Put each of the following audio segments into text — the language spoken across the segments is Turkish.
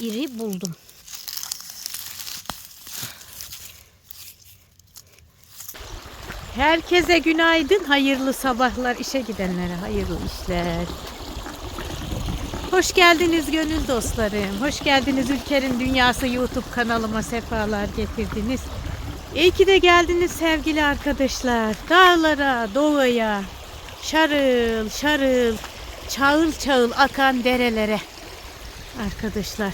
iri buldum. Herkese günaydın, hayırlı sabahlar, işe gidenlere hayırlı işler. Hoş geldiniz gönül dostlarım. Hoş geldiniz Ülker'in Dünyası YouTube kanalıma sefalar getirdiniz. İyi ki de geldiniz sevgili arkadaşlar. Dağlara, doğaya, şarıl şarıl, çağıl çağıl akan derelere. Arkadaşlar,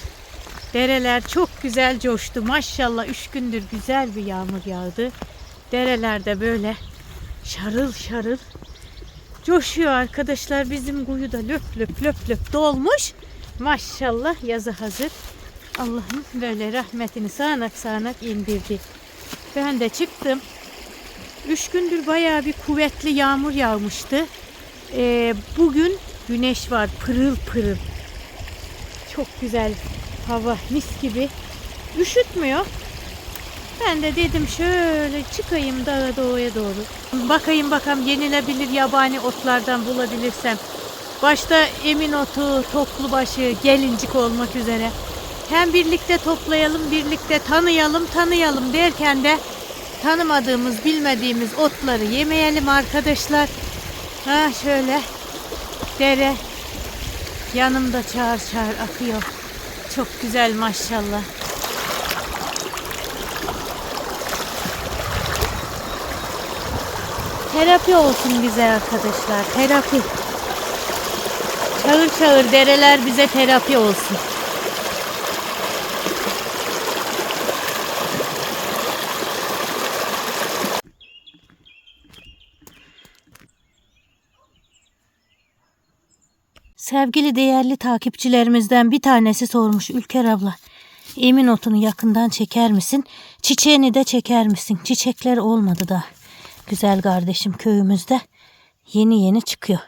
dereler çok güzel coştu. Maşallah üç gündür güzel bir yağmur yağdı. Derelerde böyle şarıl şarıl coşuyor arkadaşlar. Bizim kuyu da löp löp löp löp dolmuş. Maşallah yazı hazır. Allah'ım böyle rahmetini sağanak sağanak indirdi. Ben de çıktım. Üç gündür bayağı bir kuvvetli yağmur yağmıştı. Ee, bugün güneş var pırıl pırıl. Çok güzel hava mis gibi. Üşütmüyor. Ben de dedim şöyle çıkayım dağa doğuya doğru. Bakayım bakalım yenilebilir yabani otlardan bulabilirsem. Başta emin otu, toplubaşı, gelincik olmak üzere. Hem birlikte toplayalım, birlikte tanıyalım, tanıyalım derken de tanımadığımız, bilmediğimiz otları yemeyelim arkadaşlar. Ha şöyle dere yanımda çağır çağır akıyor. Çok güzel maşallah. Terapi olsun bize arkadaşlar. Terapi. Çağır çağır dereler bize terapi olsun. Sevgili değerli takipçilerimizden bir tanesi sormuş Ülker abla. Emin otunu yakından çeker misin? Çiçeğini de çeker misin? Çiçekler olmadı da. Güzel kardeşim köyümüzde yeni yeni çıkıyor.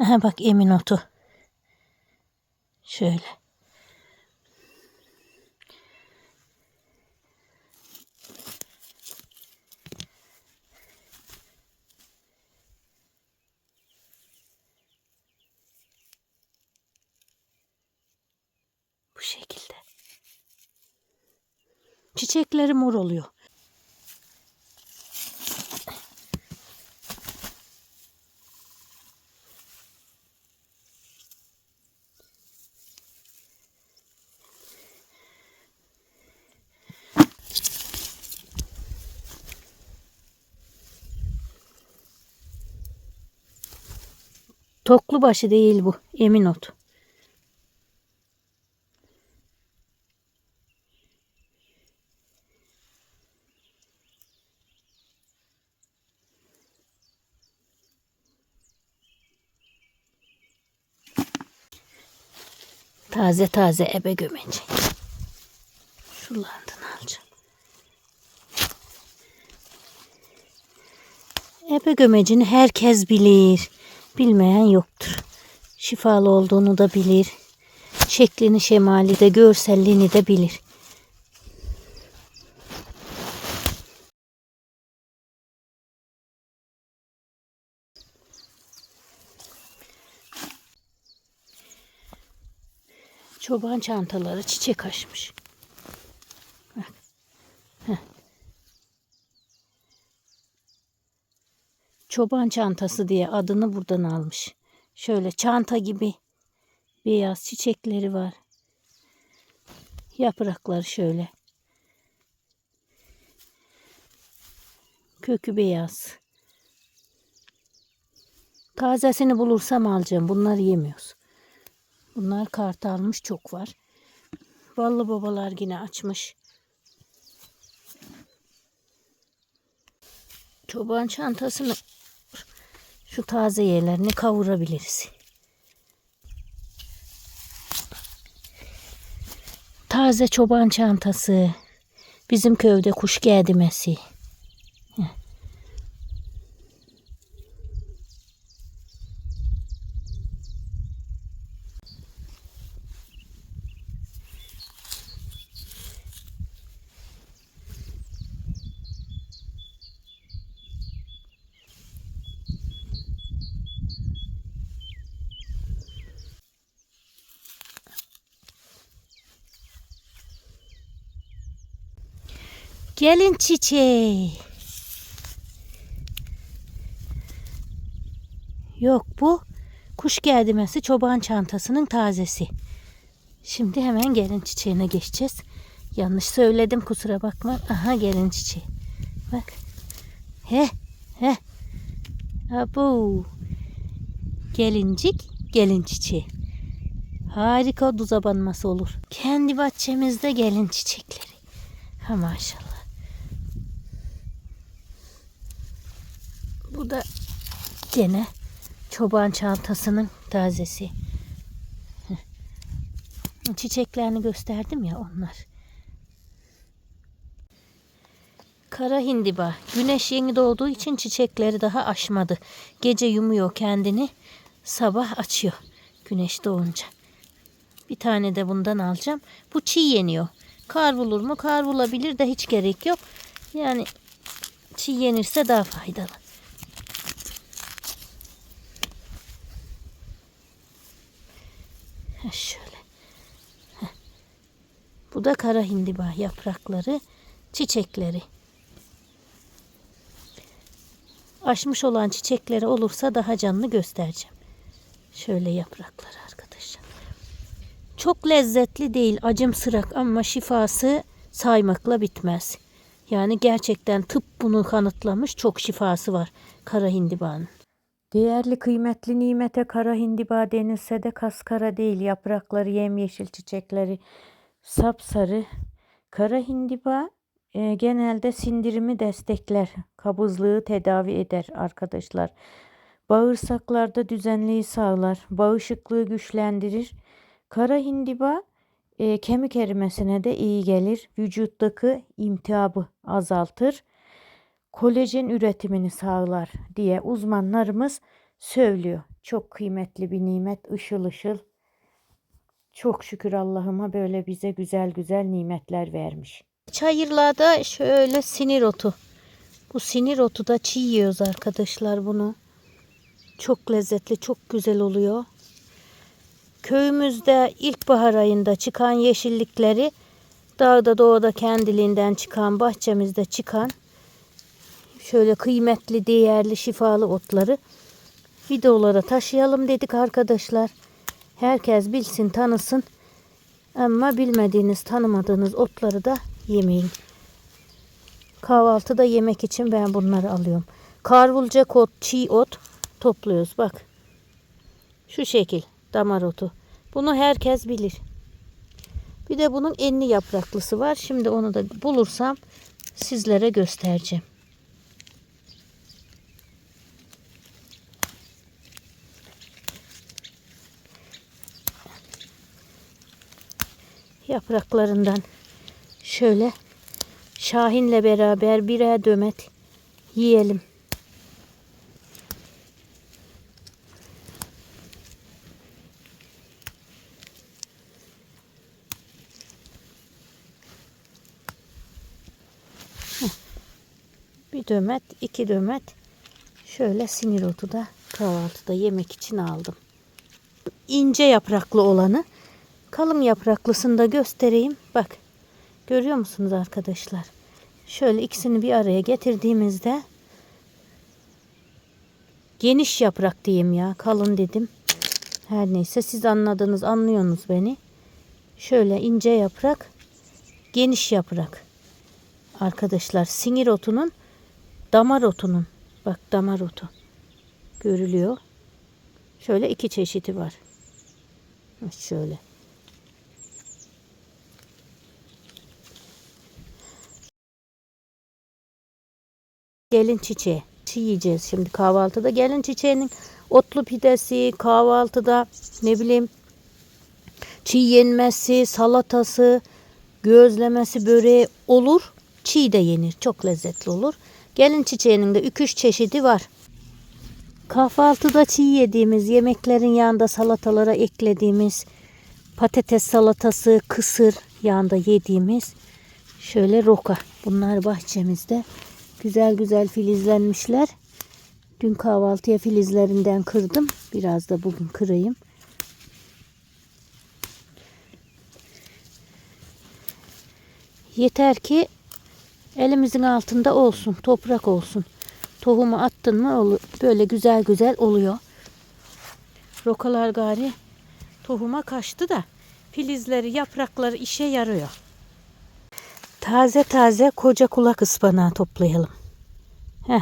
Aha bak emin otu. Şöyle. Bu şekilde. Çiçekleri mor oluyor. Toklu başı değil bu. Emin ot. Taze taze ebe gömeci. Şuralardan alacağım. Ebe gömecini herkes bilir. Bilmeyen yoktur. Şifalı olduğunu da bilir. Şeklini, şemali de, görselliğini de bilir. Çoban çantaları çiçek açmış. Bak. Çoban çantası diye adını buradan almış. Şöyle çanta gibi beyaz çiçekleri var. Yaprakları şöyle. Kökü beyaz. Tazesini bulursam alacağım. Bunları yemiyoruz. Bunlar kart almış çok var. Ballı babalar yine açmış. Çoban çantasını şu taze yerlerini kavurabiliriz. Taze çoban çantası. Bizim köyde kuş gedimesi. Gelin çiçeği. Yok bu kuş gerdimesi çoban çantasının tazesi. Şimdi hemen gelin çiçeğine geçeceğiz. Yanlış söyledim kusura bakma. Aha gelin çiçeği. Bak. He he. Abu. Gelincik gelin çiçeği. Harika duza banması olur. Kendi bahçemizde gelin çiçekleri. Ha maşallah. Bu da gene çoban çantasının tazesi. Çiçeklerini gösterdim ya onlar. Kara hindiba. Güneş yeni doğduğu için çiçekleri daha açmadı. Gece yumuyor kendini. Sabah açıyor. Güneş doğunca. Bir tane de bundan alacağım. Bu çiğ yeniyor. Kavrulur mu? Kavrulabilir de hiç gerek yok. Yani çiğ yenirse daha faydalı. Şöyle. Bu da kara hindiba yaprakları, çiçekleri. Açmış olan çiçekleri olursa daha canlı göstereceğim. Şöyle yaprakları arkadaşlar. Çok lezzetli değil, acımsırak ama şifası saymakla bitmez. Yani gerçekten tıp bunu kanıtlamış. Çok şifası var kara hindibanın. Değerli kıymetli nimete kara hindiba denilse de kaskara değil. Yaprakları yemyeşil çiçekleri sapsarı. Kara hindiba e, genelde sindirimi destekler. Kabızlığı tedavi eder arkadaşlar. Bağırsaklarda düzenliği sağlar. Bağışıklığı güçlendirir. Kara hindiba e, kemik erimesine de iyi gelir. Vücuttaki iltihabı azaltır. Kolajen üretimini sağlar diye uzmanlarımız söylüyor. Çok kıymetli bir nimet, ışıl ışıl. Çok şükür Allah'ıma böyle bize güzel güzel nimetler vermiş. Çayırlarda şöyle sinir otu. Bu sinir otu da çiğ yiyoruz arkadaşlar bunu. Çok lezzetli, çok güzel oluyor. Köyümüzde ilkbahar ayında çıkan yeşillikleri dağda doğada kendiliğinden çıkan bahçemizde çıkan şöyle kıymetli, değerli, şifalı otları videolara taşıyalım dedik arkadaşlar. Herkes bilsin, tanısın. Ama bilmediğiniz, tanımadığınız otları da yemeyin. Kahvaltıda yemek için ben bunları alıyorum. Karvulcak ot, çiğ ot topluyoruz. Bak. Şu şekil damar otu. Bunu herkes bilir. Bir de bunun enli yapraklısı var. Şimdi onu da bulursam sizlere göstereceğim. Yapraklarından şöyle Şahin'le beraber birer dömet yiyelim. Bir dömet, iki dömet. Şöyle sinir otu da kahvaltıda yemek için aldım. İnce yapraklı olanı kalın yapraklısını da göstereyim. Bak görüyor musunuz arkadaşlar? Şöyle ikisini bir araya getirdiğimizde geniş yaprak diyeyim ya kalın dedim. Her neyse siz anladınız anlıyorsunuz beni. Şöyle ince yaprak geniş yaprak. Arkadaşlar sinir otunun damar otunun bak damar otu görülüyor. Şöyle iki çeşidi var. Şöyle. Gelin çiçeği. Çiğ yiyeceğiz şimdi kahvaltıda. Gelin çiçeğinin otlu pidesi, kahvaltıda ne bileyim çiğ yenmesi, salatası, gözlemesi, böreği olur. Çiğ de yenir. Çok lezzetli olur. Gelin çiçeğinin de 2-3 çeşidi var. Kahvaltıda çiğ yediğimiz yemeklerin yanında salatalara eklediğimiz patates salatası, kısır yanında yediğimiz şöyle roka. Bunlar bahçemizde. Güzel güzel filizlenmişler. Dün kahvaltıya filizlerinden kırdım. Biraz da bugün kırayım. Yeter ki Elimizin altında olsun, toprak olsun. Tohumu attın mı böyle güzel güzel oluyor. Rokalar gari tohuma kaçtı da filizleri, yaprakları işe yarıyor. Taze taze koca kulak ıspanağı toplayalım. Heh.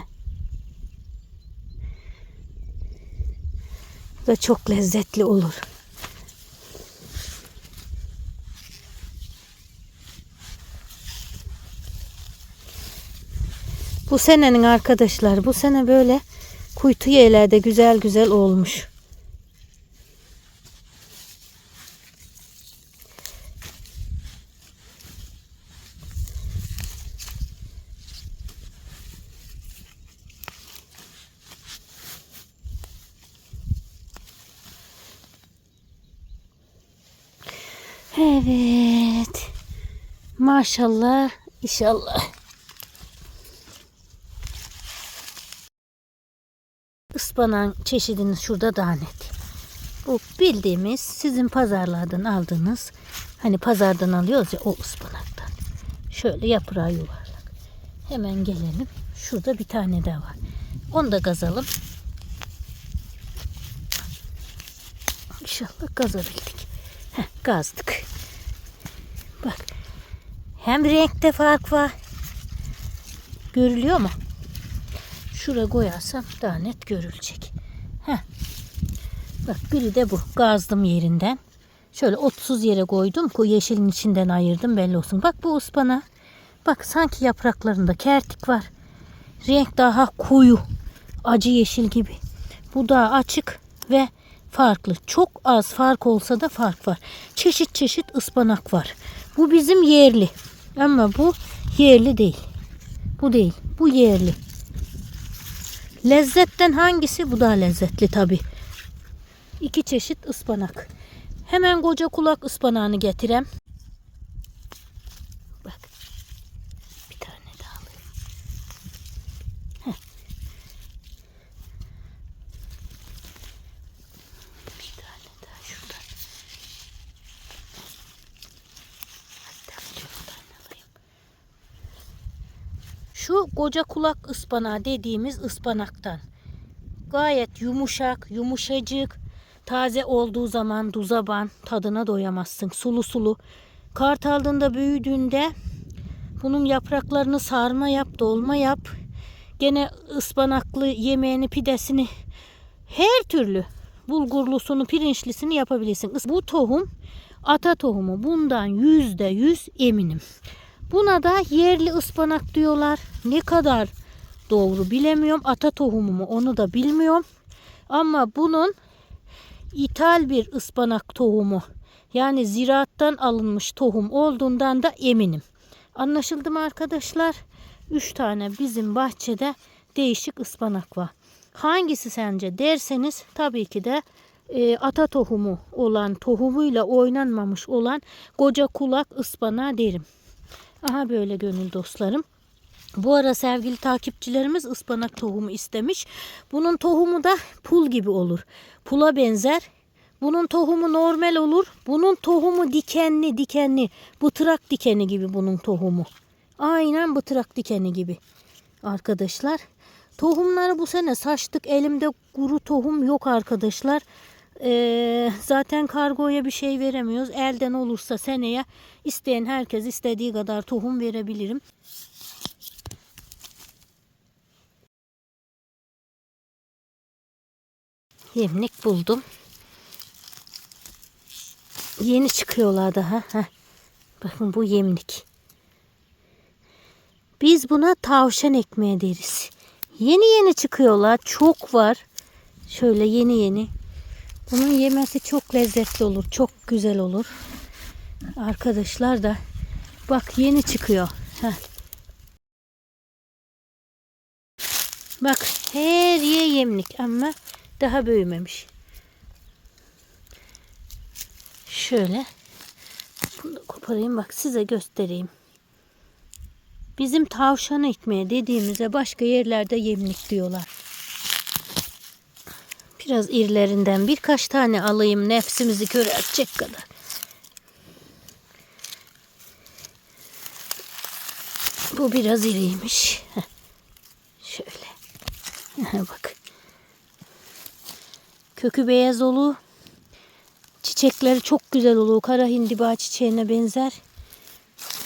Bu da çok lezzetli olur. Bu senenin arkadaşlar bu sene böyle kuytu yerlerde güzel güzel olmuş. Evet. Maşallah, inşallah. Ispanağın çeşidini şurada daha net. Bu bildiğimiz sizin pazarlardan aldığınız hani pazardan alıyoruz ya o ıspanaktan. Şöyle yaprağı yuvarlak. Hemen gelelim. Şurada bir tane daha var. Onu da gazalım. İnşallah gazabildik. Heh, gazdık. Bak. Hem renkte fark var. Görülüyor mu? Şuraya koyarsam daha net görülecek. Heh. Bak biri de bu. Gazdım yerinden. Şöyle 30 yere koydum ki yeşilin içinden ayırdım belli olsun. Bak bu ıspana. Bak sanki yapraklarında kertik var. Renk daha koyu. Acı yeşil gibi. Bu daha açık ve farklı. Çok az fark olsa da fark var. Çeşit çeşit ıspanak var. Bu bizim yerli. Ama bu yerli değil. Bu değil. Bu yerli. Lezzetten hangisi? Bu daha lezzetli tabi. İki çeşit ıspanak. Hemen koca kulak ıspanağını getirem. Bak. Bir tane daha alayım. Heh. Bir tane daha şuradan. Hatta bir tane alayım. Şu koca kulak ıspanağı dediğimiz ıspanaktan. Gayet yumuşak, yumuşacık. Taze olduğu zaman duzaban tadına doyamazsın. Sulu sulu. Kartaldığında büyüdüğünde bunun yapraklarını sarma yap, dolma yap. Gene ıspanaklı yemeğini, pidesini her türlü bulgurlusunu, pirinçlisini yapabilirsin. Bu tohum ata tohumu. Bundan yüzde yüz eminim. Buna da yerli ıspanak diyorlar. Ne kadar doğru bilemiyorum. Ata tohumu mu onu da bilmiyorum. Ama bunun ithal bir ıspanak tohumu yani ziraattan alınmış tohum olduğundan da eminim. Anlaşıldı mı arkadaşlar? 3 tane bizim bahçede değişik ıspanak var. Hangisi sence derseniz tabii ki de e, ata tohumu olan tohumuyla oynanmamış olan koca kulak ıspanağı derim. Aha böyle gönül dostlarım. Bu ara sevgili takipçilerimiz ıspanak tohumu istemiş. Bunun tohumu da pul gibi olur. Pula benzer. Bunun tohumu normal olur. Bunun tohumu dikenli dikenli. Bıtırak dikeni gibi bunun tohumu. Aynen bıtırak dikeni gibi. Arkadaşlar. Tohumları bu sene saçtık. Elimde kuru tohum yok arkadaşlar. Ee, zaten kargoya bir şey veremiyoruz. Elden olursa seneye isteyen herkes istediği kadar tohum verebilirim. Yemlik buldum. Yeni çıkıyorlar daha. Heh. Bakın bu yemlik. Biz buna tavşan ekmeği deriz. Yeni yeni çıkıyorlar. Çok var. Şöyle yeni yeni. Bunun yemesi çok lezzetli olur. Çok güzel olur. Arkadaşlar da bak yeni çıkıyor. Heh. Bak her yer yemlik ama daha büyümemiş. Şöyle bunu da koparayım bak size göstereyim. Bizim tavşan ekmeği dediğimize başka yerlerde yemlik diyorlar. Biraz irlerinden birkaç tane alayım nefsimizi köreltecek kadar. Bu biraz iriymiş. Şöyle. Bak. Kökü beyaz olu. Çiçekleri çok güzel olur. Kara hindiba çiçeğine benzer.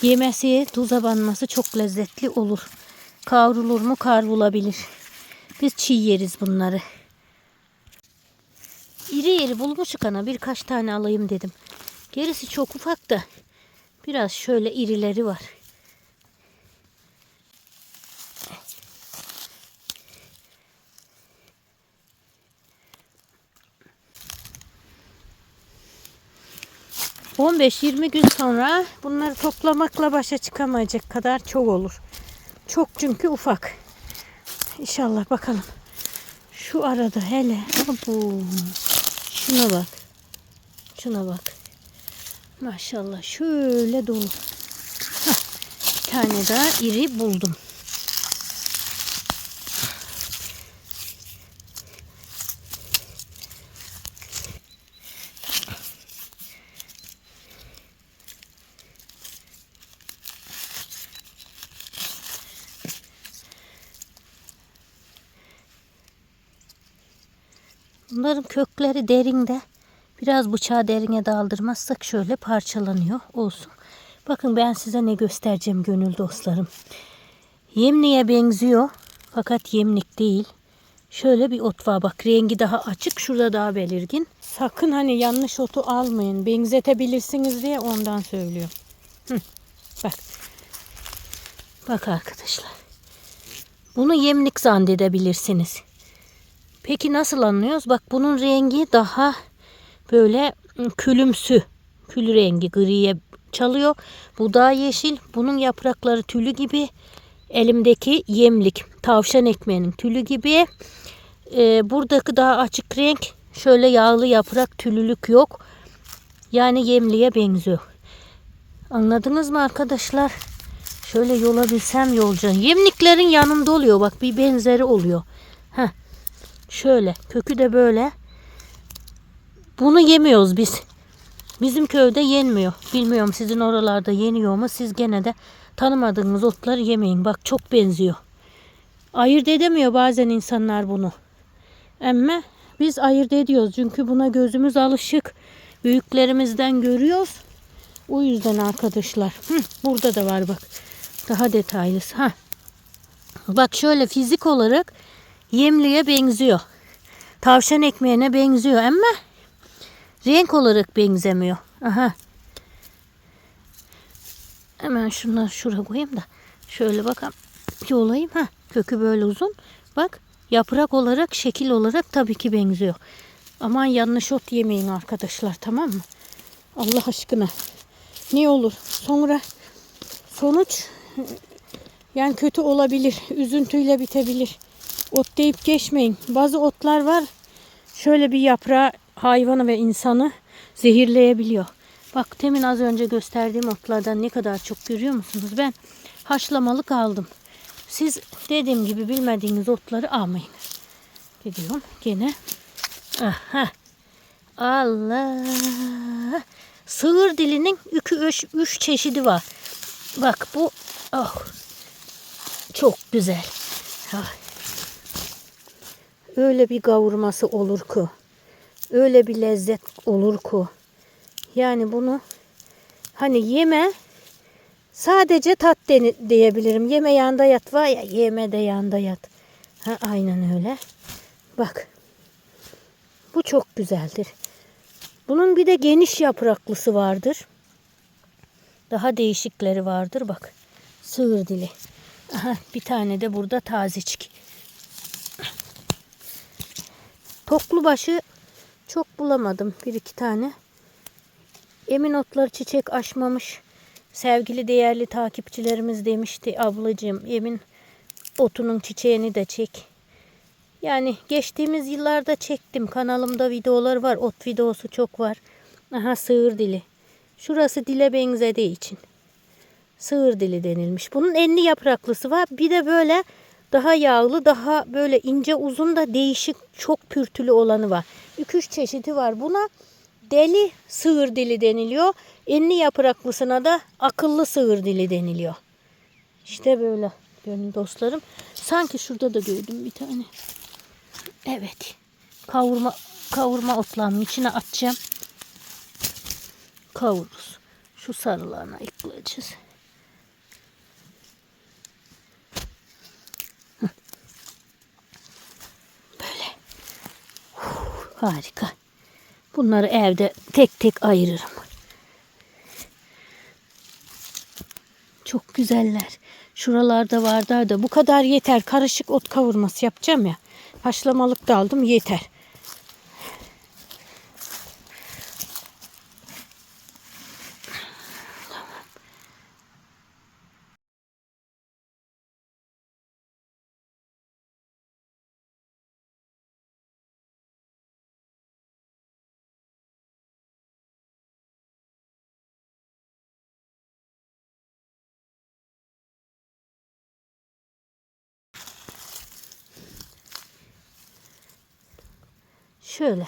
Yemesi, tuza banması çok lezzetli olur. Kavrulur mu? Kavrulabilir. Biz çiğ yeriz bunları. İri iri bulmuşuk ana birkaç tane alayım dedim. Gerisi çok ufak da biraz şöyle irileri var. ...15-20 gün sonra bunları toplamakla başa çıkamayacak kadar çok olur. Çok çünkü ufak. İnşallah bakalım. Şu arada hele bu şuna bak. Şuna bak. Maşallah şöyle dolu. Hah, bir tane daha iri buldum. Bunların kökleri derinde. Biraz bıçağı derine daldırmazsak şöyle parçalanıyor. Olsun. Bakın ben size ne göstereceğim gönül dostlarım. Yemliğe benziyor. Fakat yemlik değil. Şöyle bir ot var. Bak rengi daha açık. Şurada daha belirgin. Sakın hani yanlış otu almayın. Benzetebilirsiniz diye ondan söylüyor. Hı. Bak. Bak arkadaşlar. Bunu yemlik zannedebilirsiniz. Peki nasıl anlıyoruz? Bak bunun rengi daha böyle külümsü. Kül rengi griye çalıyor. Bu daha yeşil. Bunun yaprakları tülü gibi. Elimdeki yemlik. Tavşan ekmeğinin tülü gibi. Ee, buradaki daha açık renk. Şöyle yağlı yaprak tülülük yok. Yani yemliğe benziyor. Anladınız mı arkadaşlar? Şöyle yola bilsem yolcan. Yemliklerin yanında oluyor. Bak bir benzeri oluyor. Şöyle kökü de böyle. Bunu yemiyoruz biz. Bizim köyde yenmiyor. Bilmiyorum sizin oralarda yeniyor mu? Siz gene de tanımadığınız otları yemeyin. Bak çok benziyor. Ayırt edemiyor bazen insanlar bunu. Ama biz ayırt ediyoruz. Çünkü buna gözümüz alışık. Büyüklerimizden görüyoruz. O yüzden arkadaşlar. Hı, burada da var bak. Daha detaylısı. Ha. Bak şöyle fizik olarak yemliğe benziyor. Tavşan ekmeğine benziyor ama renk olarak benzemiyor. Aha. Hemen şunları şuraya koyayım da şöyle bakalım. Yolayayım. Ha, kökü böyle uzun. Bak yaprak olarak şekil olarak tabii ki benziyor. Aman yanlış ot yemeyin arkadaşlar tamam mı? Allah aşkına. Ne olur sonra sonuç yani kötü olabilir. Üzüntüyle bitebilir. Ot deyip geçmeyin. Bazı otlar var. Şöyle bir yaprağı hayvanı ve insanı zehirleyebiliyor. Bak temin az önce gösterdiğim otlardan ne kadar çok görüyor musunuz? Ben haşlamalık aldım. Siz dediğim gibi bilmediğiniz otları almayın. Gidiyorum gene. Aha. Allah. Sığır dilinin iki üç, üç çeşidi var. Bak bu oh, çok güzel. Ay. Öyle bir kavurması olur ki. Öyle bir lezzet olur ki. Yani bunu hani yeme sadece tat de, diyebilirim. Yeme yanda yat var ya yeme de yanda yat. Ha, aynen öyle. Bak. Bu çok güzeldir. Bunun bir de geniş yapraklısı vardır. Daha değişikleri vardır bak. Sığır dili. Aha, bir tane de burada tazecik. Toklu başı çok bulamadım. Bir iki tane. Emin otları çiçek açmamış. Sevgili değerli takipçilerimiz demişti ablacığım Emin otunun çiçeğini de çek. Yani geçtiğimiz yıllarda çektim. Kanalımda videolar var. Ot videosu çok var. Aha sığır dili. Şurası dile benzediği için. Sığır dili denilmiş. Bunun enli yapraklısı var. Bir de böyle daha yağlı, daha böyle ince uzun da değişik çok pürtülü olanı var. 2-3 çeşidi var. Buna deli sığır dili deniliyor. Enli yapraklısına da akıllı sığır dili deniliyor. İşte böyle gönül dostlarım. Sanki şurada da gördüm bir tane. Evet. Kavurma kavurma otlarının içine atacağım. Kavururuz. Şu sarılarına ekleyeceğiz. Hı. Böyle. Uf, harika. Bunları evde tek tek ayırırım. Çok güzeller. Şuralarda vardı da bu kadar yeter. Karışık ot kavurması yapacağım ya. Haşlamalık da aldım yeter. Şöyle.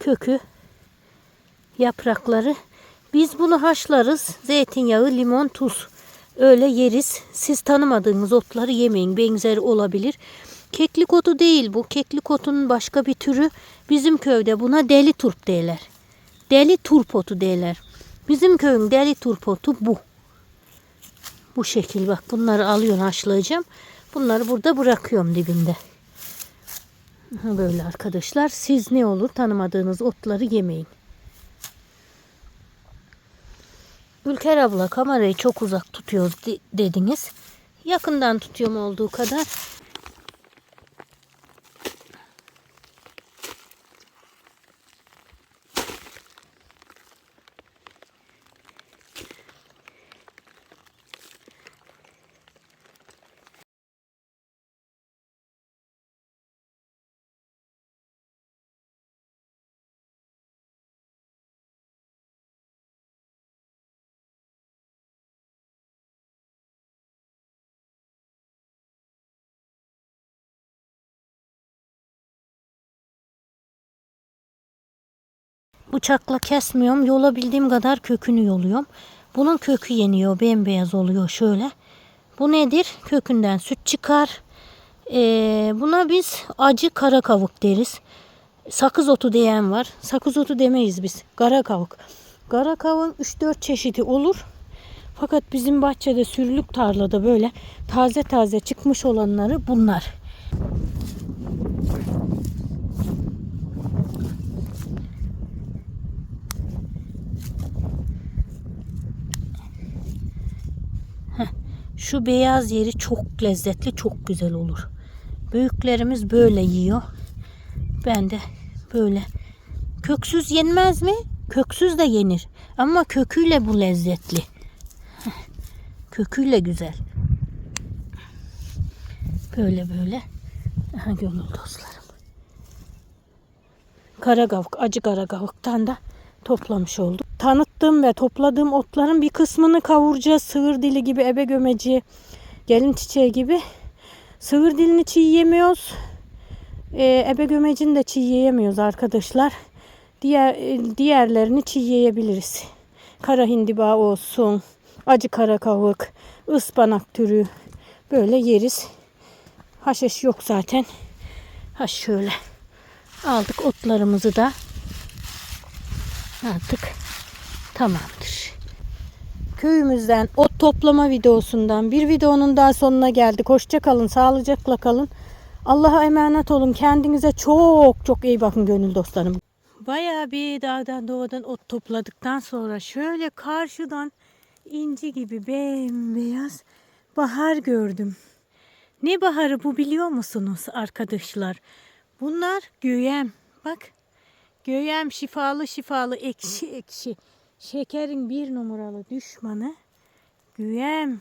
Kökü, yaprakları. Biz bunu haşlarız. Zeytinyağı, limon, tuz. Öyle yeriz. Siz tanımadığınız otları yemeyin. Benzeri olabilir. Keklik otu değil bu. Keklik otunun başka bir türü. Bizim köyde buna deli turp derler. Deli turp otu derler. Bizim köyün deli turp otu bu. Bu şekil bak bunları alıyorum haşlayacağım. Bunları burada bırakıyorum dibinde. Böyle arkadaşlar. Siz ne olur tanımadığınız otları yemeyin. Ülker abla kamerayı çok uzak tutuyoruz de- dediniz. Yakından tutuyorum olduğu kadar. Bıçakla kesmiyorum. Yolabildiğim kadar kökünü yoluyorum. Bunun kökü yeniyor. Bembeyaz oluyor şöyle. Bu nedir? Kökünden süt çıkar. Ee, buna biz acı kara kavuk deriz. Sakız otu diyen var. Sakız otu demeyiz biz. Kara kavuk. Kara kavuğun 3-4 çeşidi olur. Fakat bizim bahçede sürülük tarlada böyle taze taze çıkmış olanları bunlar. Şu beyaz yeri çok lezzetli, çok güzel olur. Büyüklerimiz böyle yiyor. Ben de böyle. Köksüz yenmez mi? Köksüz de yenir. Ama köküyle bu lezzetli. Köküyle güzel. Böyle böyle. Aha, gönül dostlarım. Karagavuk, acı karagavuktan da toplamış olduk. Tanıttığım ve topladığım otların bir kısmını kavuracağız. Sığır dili gibi, ebe gömeci, gelin çiçeği gibi. Sığır dilini çiğ yemiyoruz. Ee, ebe gömecini de çiğ yiyemiyoruz arkadaşlar. Diğer e, diğerlerini çiğ yiyebiliriz. Kara hindiba olsun, acı kara kavuk, ıspanak türü böyle yeriz. Haşhaş yok zaten. Ha şöyle aldık otlarımızı da artık tamamdır. Köyümüzden ot toplama videosundan bir videonun daha sonuna geldik. Hoşça kalın, sağlıcakla kalın. Allah'a emanet olun. Kendinize çok çok iyi bakın gönül dostlarım. Bayağı bir dağdan doğadan ot topladıktan sonra şöyle karşıdan inci gibi bembeyaz bahar gördüm. Ne baharı bu biliyor musunuz arkadaşlar? Bunlar göğem. Bak göğem şifalı şifalı ekşi ekşi. Şekerin bir numaralı düşmanı güvem.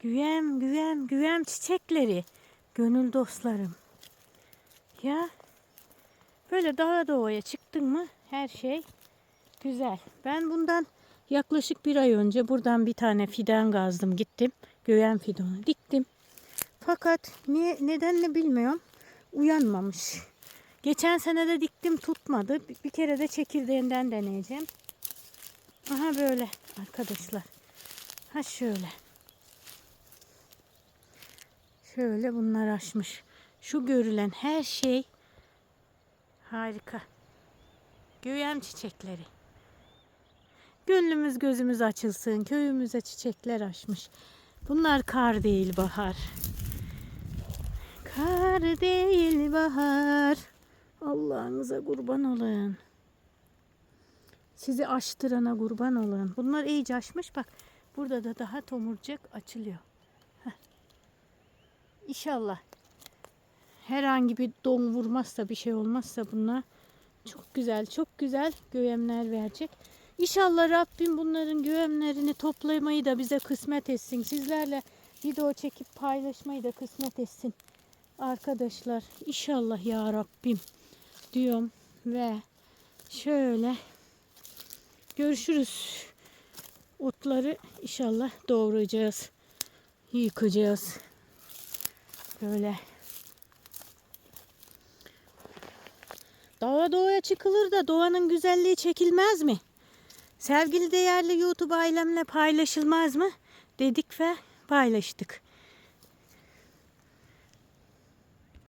Güvem, güvem, güvem çiçekleri. Gönül dostlarım. Ya böyle dağa doğaya çıktın mı her şey güzel. Ben bundan yaklaşık bir ay önce buradan bir tane fidan gazdım gittim. Göğen fidonu diktim. Fakat ne, nedenle bilmiyorum uyanmamış. Geçen sene de diktim tutmadı. Bir- kere de çekirdeğinden deneyeceğim. Aha böyle arkadaşlar. Ha şöyle. Şöyle bunlar açmış. Şu görülen her şey harika. Göğem çiçekleri. Gönlümüz gözümüz açılsın. Köyümüze çiçekler açmış. Bunlar kar değil bahar. Kar değil bahar. Allah'ınıza kurban olun. Sizi açtırana kurban olun. Bunlar iyice açmış bak. Burada da daha tomurcuk açılıyor. Heh. İnşallah herhangi bir don vurmazsa bir şey olmazsa bunlar çok güzel çok güzel göğemler verecek. İnşallah Rabbim bunların göğemlerini toplamayı da bize kısmet etsin. Sizlerle video çekip paylaşmayı da kısmet etsin. Arkadaşlar inşallah ya Rabbim diyorum ve şöyle görüşürüz. Otları inşallah doğrayacağız. Yıkacağız. Böyle Dağa doğaya çıkılır da doğanın güzelliği çekilmez mi? Sevgili değerli YouTube ailemle paylaşılmaz mı? Dedik ve paylaştık.